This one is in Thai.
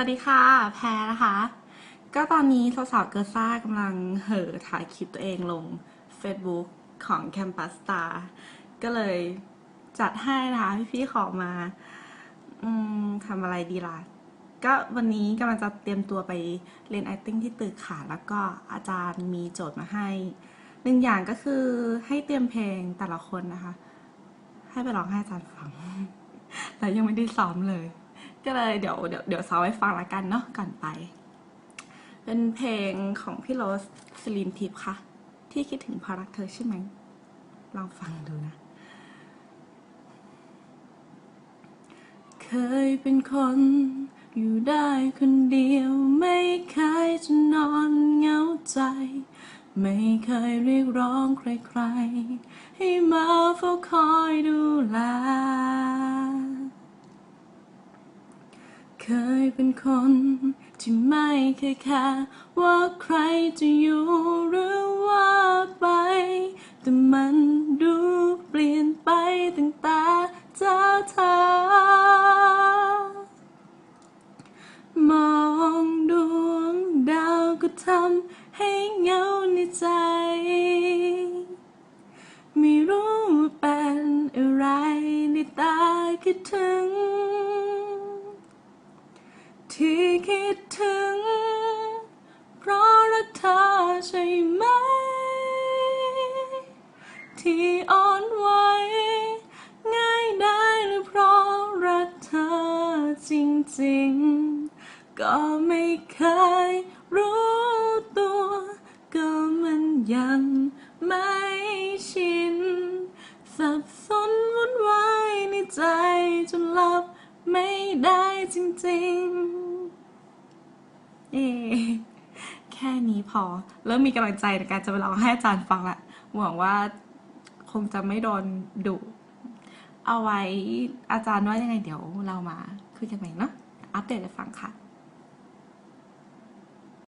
วัสดีค่ะ แพรนะคะ ก็ตอนนี้สาวๆเกิร์ซ่ากำลังเห่อถ่ายคลิปตัวเองลง Facebook ของ Campus Star ก็เลยจัดให้นะคะพี่ๆขอมาอืมทำอะไรดีล่ะ ก็วันนี้กำลังจะเตรียมตัวไปเรียน acting ที่ตึกค่ะ แล้วก็อาจารย์มีโจทย์มาให้หนึ่งอย่างก็คือให้เตรียมเพลงแต่ละคนนะคะ ให้ไปร้องให้อาจารย์ฟัง แต่ยังไม่ได้ซ้อมเลย ก็เลยเดี๋ยวเดี๋ยวเดี๋ยวซ้อมให้ฟังละกันเนาะก่อนไป เป็นเพลงของพี่โรสสลินทิพย์ค่ะ ที่คิดถึงเพอรักเธอใช่ไหมลองฟังดูนะ เคยเป็นคนอยู่ได้คนเดียวไม่เคยจะนอนเหงาใจ ไม่เคยเรียกร้องใครๆ ให้มาเฝ้าคอยดูแล เคยเป็นคน ที่ไม่เคยแค่ว่าใครจะอยู่หรือว่าไป แต่มันดูเปลี่ยนไปตั้งแต่เจอเธอ มองดวงดาวก็ทำให้เหงาในใจ ไม่รู้ว่าเป็นอะไรในตาคิดถึง ที่คิดถึง เพราะรักเธอใช่ไหม ที่อ่อนไหวง่ายได้หรือเพราะรักเธอจริงๆ ก็ไม่เคยรู้ตัว ก็มันยังไม่ชิน สับสนวุ่นวายในใจจนหลับไม่ได้จริงๆ เอ๊ะแค่นี้ พอ เริ่มมีกำลังใจในการจะไปร้องให้อาจารย์ฟังละหวังว่าคงจะไม่โดนดุเอาไว้อาจารย์ว่ายังไงเดี๋ยวเรามาคุยกันใหม่เนาะอัปเดตให้ฟังค่ะ